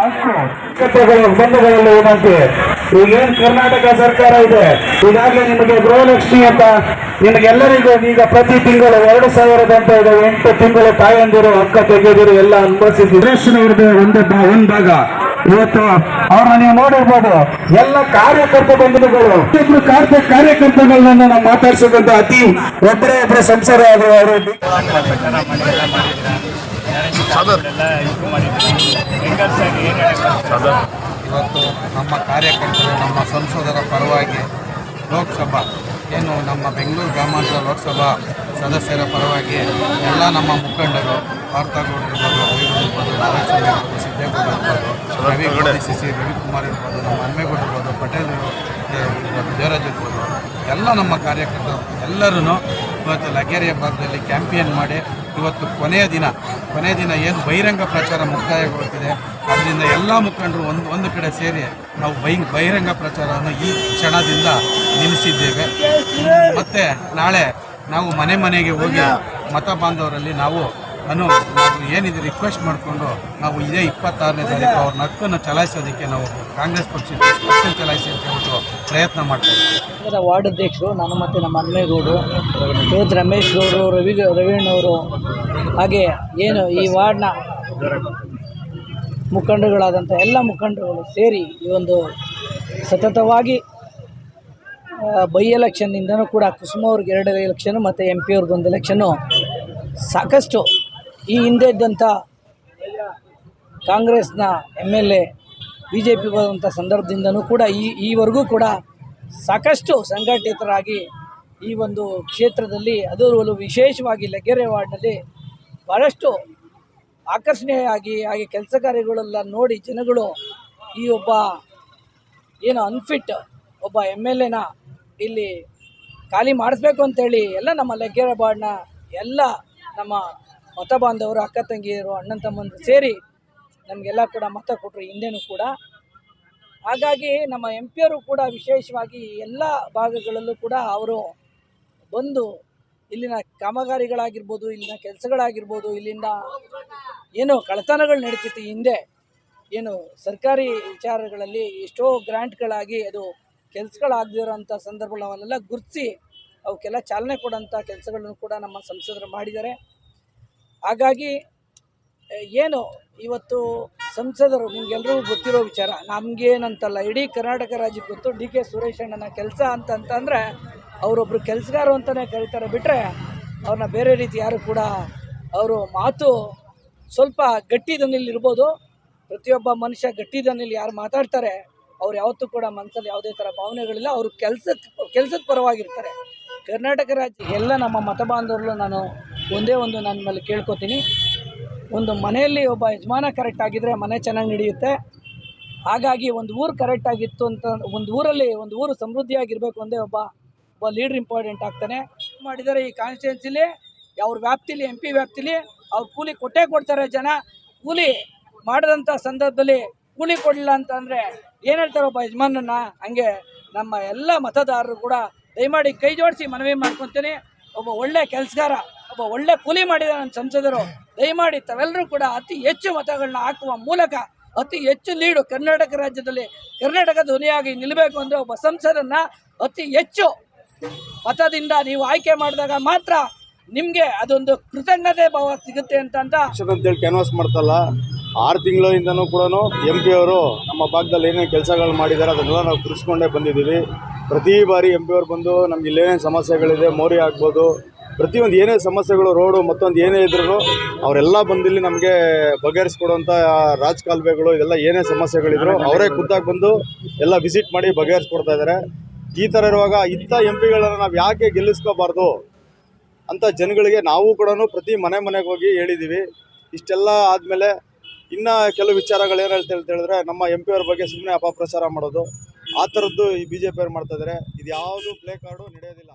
ಹಕ್ಕು ಬಂಧುಗಳಲ್ಲಿ ವಿನಂತಿ ಈಗೇನ್ ಕರ್ನಾಟಕ ಸರ್ಕಾರ ಇದೆ? ಈಗಾಗಲೇ ನಿಮಗೆ ಗೃಹಲಕ್ಷ್ಮಿ ಅಂತ ನಿಮಗೆಲ್ಲರಿಗೂ ಈಗ ಪ್ರತಿ ತಿಂಗಳು ಎರಡು ಸಾವಿರದಂತ ಇದೆ. ಎಂಟು ತಿಂಗಳು ತಾಯಂದಿರು, ಅಕ್ಕ, ತೆಗೆದಿರು, ಎಲ್ಲ ಅನುಭವಿಸಿದ್ರು ಒಂದು ಒಂದ್ ಭಾಗ. ಇವತ್ತು ಅವ್ರನ್ನ ನೀವು ನೋಡಿರ್ಬೋದು. ಎಲ್ಲ ಕಾರ್ಯಕರ್ತ ಬಂಧುಗಳು. ಇಬ್ರು ಕಾರ್ಯ ಕಾರ್ಯಕರ್ತಗಳನ್ನ ನಾವು ಮಾತಾಡ್ಸೋದಂತ ಅತಿ ಒಬ್ಬರೇ ಒಬ್ಬರ ಸಂಸಾರ ಆದ್ರು ಸದರ್. ಇವತ್ತು ನಮ್ಮ ಕಾರ್ಯಕರ್ತರು ನಮ್ಮ ಸಂಸದರ ಪರವಾಗಿ ಲೋಕಸಭಾ ಏನು ನಮ್ಮ ಬೆಂಗಳೂರು ಗ್ರಾಮಾಂತರ ಲೋಕಸಭಾ ಸದಸ್ಯರ ಪರವಾಗಿ ಎಲ್ಲ ನಮ್ಮ ಮುಖಂಡರು ವಾರ್ತಾಗೌಡ ಇರ್ಬೋದು ರವಿಗೌಡ ಇರ್ಬೋದು ನಾರಾಯಣಸ್ವಾಮಿ ಇರ್ಬೋದು ಸಿದ್ದೇಗೌಡ ಇರ್ಬೋದು ರವಿಗೌಡ ಸಿ ಸಿ ರವಿಕುಮಾರ್ ಇರ್ಬೋದು ನಮ್ಮ ಹನುಮೇಗೌಡ ಇರ್ಬೋದು ಪಟೇಲ್ ಇರ್ಬೋದು ದೇವರಾಜ್ ಇರ್ಬೋದು. ಎಲ್ಲ ನಮ್ಮ ಕಾರ್ಯಕರ್ತರು ಎಲ್ಲರೂ ಇವತ್ತು ಲಗೇರಿ ಭಾಗದಲ್ಲಿ ಕ್ಯಾಂಪೇನ್ ಮಾಡಿ ಇವತ್ತು ಕೊನೆಯ ದಿನ ಕೊನೆಯ ದಿನ ಏನು ಬಹಿರಂಗ ಪ್ರಚಾರ ಮುಕ್ತಾಯಗೊಳ್ಳುತ್ತಿದೆ. ಅದರಿಂದ ಎಲ್ಲ ಮುಖಂಡರು ಒಂದು ಒಂದು ಕಡೆ ಸೇರಿ ನಾವು ಬೈ, ಬಹಿರಂಗ ಪ್ರಚಾರವನ್ನು ಈ ಕ್ಷಣದಿಂದ ನಿಲ್ಲಿಸಿದ್ದೇವೆ. ಮತ್ತು ನಾಳೆ ನಾವು ಮನೆ ಮನೆಗೆ ಹೋಗಿ ಮತ ಬಾಂಧವರಲ್ಲಿ ನಾವು ಅನು ನಾವು ಏನಿದೆ ರಿಕ್ವೆಸ್ಟ್ ಮಾಡಿಕೊಂಡು ನಾವು ಇದೇ ಇಪ್ಪತ್ತಾರನೇ ತಾರೀಕು ಅವ್ರ ನಕ್ಕನ್ನು ಚಲಾಯಿಸೋದಕ್ಕೆ ನಾವು ಕಾಂಗ್ರೆಸ್ ಪಕ್ಷ ಚಲಾಯಿಸಿ ಅಂತ ಹೇಳ್ಬಿಟ್ಟು ಪ್ರಯತ್ನ ಮಾಡ್ತೀವಿ ವಾರ್ಡ್ ಅಧ್ಯಕ್ಷರು, ನಾನು ಮತ್ತು ನಮ್ಮ ಅನ್ಮೇಗೌಡರು ಇವತ್ತು ರಮೇಶ್ ಗೌಡರು ರವಿ ರವೀಣ್ಣವರು ಹಾಗೆ ಏನು ಈ ವಾರ್ಡ್ನ ಮುಖಂಡರುಗಳಾದಂಥ ಎಲ್ಲ ಮುಖಂಡರುಗಳು ಸೇರಿ ಈ ಒಂದು ಸತತವಾಗಿ ಬೈ ಎಲೆಕ್ಷನ್ನಿಂದನೂ ಕೂಡ ಕುಸುಮ ಅವ್ರಿಗೆ ಎರಡು ಎಲೆಕ್ಷನು, ಮತ್ತು ಎಂ ಪಿ ಅವ್ರಿಗೊಂದು ಎಲೆಕ್ಷನ್ನು ಸಾಕಷ್ಟು ಈ ಹಿಂದೆ ಇದ್ದಂಥ ಕಾಂಗ್ರೆಸ್ನ M L A B J P ಬರುವಂಥ ಸಂದರ್ಭದಿಂದನೂ ಕೂಡ ಈ, ಈವರೆಗೂ ಕೂಡ ಸಾಕಷ್ಟು ಸಂಘಟಿತರಾಗಿ ಈ ಒಂದು ಕ್ಷೇತ್ರದಲ್ಲಿ ಅದರಲ್ಲೂ ವಿಶೇಷವಾಗಿ ಲಗ್ಗೆರೆ ವಾರ್ಡ್ನಲ್ಲಿ ಭಾಳಷ್ಟು ಆಕರ್ಷಣೀಯವಾಗಿ ಹಾಗೆ ಕೆಲಸ ಕಾರ್ಯಗಳೆಲ್ಲ ನೋಡಿ ಜನಗಳು ಈ ಒಬ್ಬ ಏನು ಅನ್ಫಿಟ್ ಒಬ್ಬ ಎಂ ಎಲ್ ಎನ ಇಲ್ಲಿ ಖಾಲಿ ಮಾಡಿಸ್ಬೇಕು ಅಂತೇಳಿ ಎಲ್ಲ ನಮ್ಮ ಲಗ್ಗೆರೆ ವಾರ್ಡ್ನ ಎಲ್ಲ ನಮ್ಮ ಮತ ಬಾಂಧವರು, ಅಕ್ಕ ತಂಗಿಯರು, ಅಣ್ಣನ ತಮ್ಮಂದರು ಸೇರಿ ನಮಗೆಲ್ಲ ಕೂಡ ಮತ ಕೊಟ್ಟರು ಹಿಂದೆನೂ ಕೂಡ. ಹಾಗಾಗಿ ನಮ್ಮ ಎಂ ಪಿಯವರು ಕೂಡ ವಿಶೇಷವಾಗಿ ಎಲ್ಲ ಭಾಗಗಳಲ್ಲೂ ಕೂಡ ಅವರು ಬಂದು ಇಲ್ಲಿನ ಕಾಮಗಾರಿಗಳಾಗಿರ್ಬೋದು, ಇಲ್ಲಿನ ಕೆಲಸಗಳಾಗಿರ್ಬೋದು, ಇಲ್ಲಿಂದ ಏನು ಕಳತನಗಳು ನಡೀತಿತ್ತು ಹಿಂದೆ. ಏನು ಸರ್ಕಾರಿ ವಿಚಾರಗಳಲ್ಲಿ ಎಷ್ಟೋ ಗ್ರ್ಯಾಂಟ್ಗಳಾಗಿ ಅದು ಕೆಲಸಗಳಾಗದಿರೋಂಥ ಸಂದರ್ಭಗಳನ್ನೆಲ್ಲ ಗುರುತಿಸಿ ಅವಕ್ಕೆಲ್ಲ ಚಾಲನೆ ಕೊಡೋಂಥ ಕೆಲಸಗಳನ್ನು ಕೂಡ ನಮ್ಮ ಸಂಸದರು ಮಾಡಿದ್ದಾರೆ. ಹಾಗಾಗಿ ಏನು ಇವತ್ತು ಸಂಸದರು ನಿಮಗೆಲ್ಲರಿಗೂ ಗೊತ್ತಿರೋ ವಿಚಾರ ನಮಗೇನಂತಲ್ಲ ಇಡೀ ಕರ್ನಾಟಕ ರಾಜ್ಯಕ್ಕೆ ಗೊತ್ತು, ಡಿ ಕೆ ಸುರೇಶ್ ಅಣ್ಣನ ಕೆಲಸ ಅಂತಂತಂದರೆ ಅವರೊಬ್ಬರು ಕೆಲಸಗಾರರು ಅಂತಲೇ ಕರೀತಾರೆ ಬಿಟ್ಟರೆ ಅವ್ರನ್ನ ಬೇರೆ ರೀತಿ ಯಾರು ಕೂಡ ಅವರು ಮಾತು ಸ್ವಲ್ಪ ಗಟ್ಟಿ ಇರ್ಬೋದು ಪ್ರತಿಯೊಬ್ಬ ಮನುಷ್ಯ ಗಟ್ಟಿ ದನಿಯಲ್ಲಿ ಯಾರು ಮಾತಾಡ್ತಾರೆ, ಅವ್ರು ಯಾವತ್ತೂ ಕೂಡ ಮನಸ್ಸಲ್ಲಿ ಯಾವುದೇ ಥರ ಭಾವನೆಗಳಿಲ್ಲ, ಅವರು ಕೆಲಸಕ್ಕೆ, ಕೆಲಸದ ಪರವಾಗಿರ್ತಾರೆ. ಕರ್ನಾಟಕ ರಾಜ್ಯ ಎಲ್ಲ ನಮ್ಮ ಮತ ಬಾಂಧವರು ನಾನು ಒಂದೇ ಒಂದು ನಾನು ಮೇಲೆ ಕೇಳ್ಕೊತೀನಿ. ಒಂದು ಮನೆಯಲ್ಲಿ ಒಬ್ಬ ಯಜಮಾನ ಕರೆಕ್ಟ್ ಆಗಿದ್ದರೆ ಮನೆ ಚೆನ್ನಾಗಿ ನಡೆಯುತ್ತೆ. ಹಾಗಾಗಿ ಒಂದು ಊರು ಕರೆಕ್ಟ್ ಆಗಿತ್ತು ಅಂತ, ಒಂದು ಊರಲ್ಲಿ ಒಂದು ಊರು ಸಮೃದ್ಧಿಯಾಗಿರಬೇಕು ಒಂದೇ ಒಬ್ಬ ಒಬ್ಬ ಲೀಡ್ರ್ ಇಂಪಾರ್ಟೆಂಟ್ ಆಗ್ತಾನೆ. ಮಾಡಿದರೆ ಈ ಕಾನ್ಸ್ಟಿಟ್ಯೂನ್ಸಿಲಿ ಅವ್ರ ವ್ಯಾಪ್ತಿಲಿ ಎಂ ಪಿ ವ್ಯಾಪ್ತಿಲಿ ಅವ್ರು ಕೂಲಿ ಕೊಟ್ಟೇ ಕೊಡ್ತಾರೆ ಜನ. ಕೂಲಿ ಮಾಡಿದಂಥ ಸಂದರ್ಭದಲ್ಲಿ ಕೂಲಿ ಕೊಡಲಿಲ್ಲ ಅಂತ ಅಂದರೆ ಏನು ಹೇಳ್ತಾರೆ ಒಬ್ಬ ಯಜಮಾನನ್ನ? ಹಂಗೆ ನಮ್ಮ ಎಲ್ಲ ಮತದಾರರು ಕೂಡ ದಯಮಾಡಿ ಕೈ ಜೋಡಿಸಿ ಮನವಿ ಮಾಡ್ಕೊತೀನಿ. ಒಬ್ಬ ಒಳ್ಳೆ ಕೆಲಸಗಾರ. ಒಬ್ಬ ಒಳ್ಳೆ ಕೂಲಿ ಮಾಡಿದ ನನ್ನ ಸಂಸದರು, ದಯಮಾಡಿ ತಾವೆಲ್ಲರೂ ಕೂಡ ಅತಿ ಹೆಚ್ಚು ಮತಗಳನ್ನ ಹಾಕುವ ಮೂಲಕ, ಅತಿ ಹೆಚ್ಚು ಲೀಡು ಕರ್ನಾಟಕ ರಾಜ್ಯದಲ್ಲಿ, ಕರ್ನಾಟಕ ಧ್ವನಿಯಾಗಿ ನಿಲ್ಲಬೇಕು ಅಂದರೆ ಒಬ್ಬ ಸಂಸದನ್ನ ಅತಿ ಹೆಚ್ಚು ಮತದಿಂದ ನೀವು ಆಯ್ಕೆ ಮಾಡಿದಾಗ ಮಾತ್ರ ನಿಮಗೆ ಅದೊಂದು ಕೃತಜ್ಞತೆ ಭಾವ ಸಿಗುತ್ತೆ ಅಂತ ಅಂತೇಳಿ ಕ್ಯಾನ್ವಾಸ್ ಮಾಡ್ತಲ್ಲ, ಆರು ತಿಂಗಳಿಂದನೂ ಕೂಡ ಎಂ ಪಿ ಅವರು ನಮ್ಮ ಭಾಗದಲ್ಲಿ ಏನೇನು ಕೆಲಸಗಳು ಮಾಡಿದ್ದಾರೆ ಅದನ್ನೆಲ್ಲ ನಾವು ಕುರಿಸ್ಕೊಂಡೇ ಬಂದಿದ್ದೀವಿ. ಪ್ರತಿ ಬಾರಿ ಎಂ ಪಿ ಅವ್ರು ಬಂದು ನಮ್ಗೆ ಇಲ್ಲೇನೇನು ಸಮಸ್ಯೆಗಳಿದೆ, ಮೋರಿ ಆಗ್ಬೋದು ಪ್ರತಿಯೊಂದು ಏನೇ ಸಮಸ್ಯೆಗಳು, ರೋಡು ಮತ್ತೊಂದು ಏನೇ ಇದ್ರೂ ಅವರೆಲ್ಲ ಬಂದಿಲ್ಲಿ ನಮಗೆ ಬಗೆಹರಿಸ್ಕೊಡುವಂಥ ರಾಜಕಾಲುವೆಗಳು, ಇದೆಲ್ಲ ಏನೇ ಸಮಸ್ಯೆಗಳಿದ್ರು ಅವರೇ ಖುದ್ದಾಗಿ ಬಂದು ಎಲ್ಲ ವಿಸಿಟ್ ಮಾಡಿ ಬಗೆಹರಿಸ್ಕೊಡ್ತಾ ಇದ್ದಾರೆ. ಈ ಥರ ಇರುವಾಗ ಇಂಥ ಎಂ ಪಿಗಳನ್ನು ನಾವು ಯಾಕೆ ಗೆಲ್ಲಿಸ್ಕೋಬಾರ್ದು ಅಂತ ಜನಗಳಿಗೆ ನಾವು ಕೂಡ ಪ್ರತಿ ಮನೆ ಮನೆಗೆ ಹೋಗಿ ಹೇಳಿದ್ದೀವಿ ಇಷ್ಟೆಲ್ಲ ಆದಮೇಲೆ ಇನ್ನು ಕೆಲವು ವಿಚಾರಗಳು ಏನು ಹೇಳ್ತಾ ಹೇಳಿದ್ರೆ ನಮ್ಮ ಎಂ ಪಿ ಅವ್ರ ಬಗ್ಗೆ ಸುಮ್ಮನೆ ಅಪಪ್ರಚಾರ ಮಾಡೋದು. ಆ ಥರದ್ದು ಈ ಬಿ ಜೆ ಪಿ ಅವ್ರು ಮಾಡ್ತಾ ಇದ್ದಾರೆ. ಇದು ಯಾವುದು ಪ್ಲೇ ಕಾರ್ಡು ನಡೆಯೋದಿಲ್ಲ.